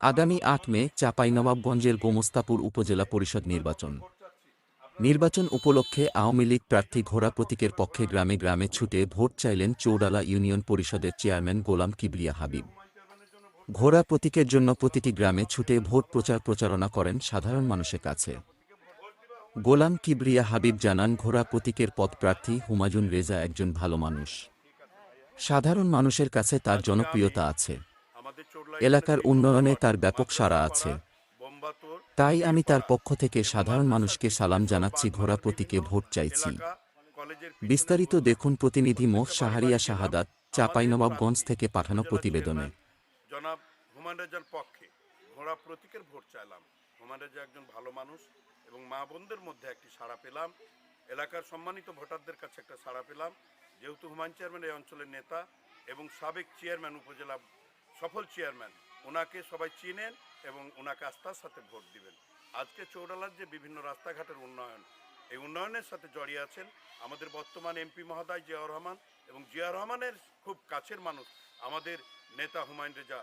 আগামী আট মে চাঁপাইনবাবগঞ্জের গোমস্তাপুর উপজেলা পরিষদ নির্বাচন। নির্বাচন উপলক্ষে আওয়ামী লীগ প্রার্থী ঘোড়া প্রতীকের পক্ষে গ্রামে গ্রামে ছুটে ভোট চাইলেন চৌডালা ইউনিয়ন পরিষদের চেয়ারম্যান গোলাম কিবরিয়া হাবিব। ঘোড়া প্রতীকের জন্য প্রতিটি গ্রামে ছুটে ভোট প্রচার প্রচারণা করেন সাধারণ মানুষের কাছে। গোলাম কিবরিয়া হাবিব জানান, ঘোড়া প্রতীকের পদপ্রার্থী হুমায়ুন রেজা একজন ভালো মানুষ। সাধারণ মানুষের কাছে তার জনপ্রিয়তা আছে। এলাকার উন্নয়নে তার ব্যাপক সাড়া আছে। তাই আমি তার পক্ষ থেকে সাধারণ মানুষকে সালাম জানাচ্ছি, ঘোড়া প্রতীকে ভোট চাইছি। বিস্তারিত দেখুন প্রতিনিধি মোহ শাহারিয়া শাহাদাত, চাঁপাইনবাবগঞ্জ থেকে পাঠানো প্রতিবেদনে। এবং মা বোনদের মধ্যে একটি সাড়া পেলাম। এলাকার সম্মানিত ভোটারদের কাছে একটা সাড়া পেলাম। যেহেতু হুমায়ুন চেয়ারম্যান এই অঞ্চলের নেতা এবং সাবেক চেয়ারম্যান উপজেলা সফল চেয়ারম্যান। ওনাকে সবাই চিনেন এবং ওনাকে আস্থার সাথে ভোট দিবেন। আজকে চৌডালার যে বিভিন্ন রাস্তাঘাটের উন্নয়ন, এই উন্নয়নের সাথে জড়িয়ে আছেন আমাদের বর্তমান এমপি মহোদয় জিয়াউর রহমান এবং জিয়া রহমানের খুব কাছের মানুষ আমাদের নেতা হুমায়ুন রেজা।